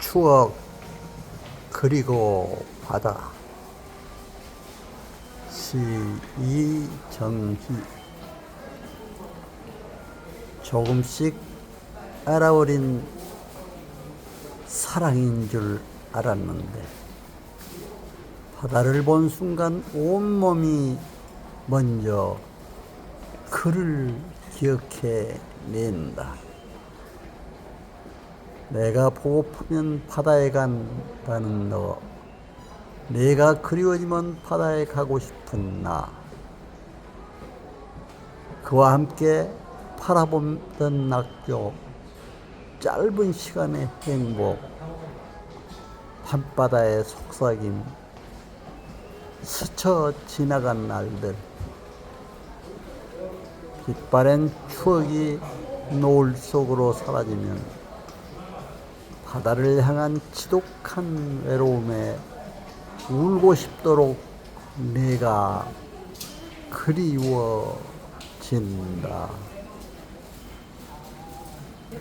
추억 그리고 바다 시 이정희 조금씩 알아버린 사랑인 줄 알았는데 바다를 본 순간 온몸이 먼저 그를 기억해 낸다. 내가 보고프면 바다에 간다는 너. 내가 그리워지면 바다에 가고 싶은 나. 그와 함께 바라보던 낙조. 짧은 시간의 행복. 밤바다의 속삭임. 스쳐 지나간 날들. 빛바랜 추억이 노을 속으로 사라지면 바다를 향한 지독한 외로움에 울고 싶도록 내가 그리워진다.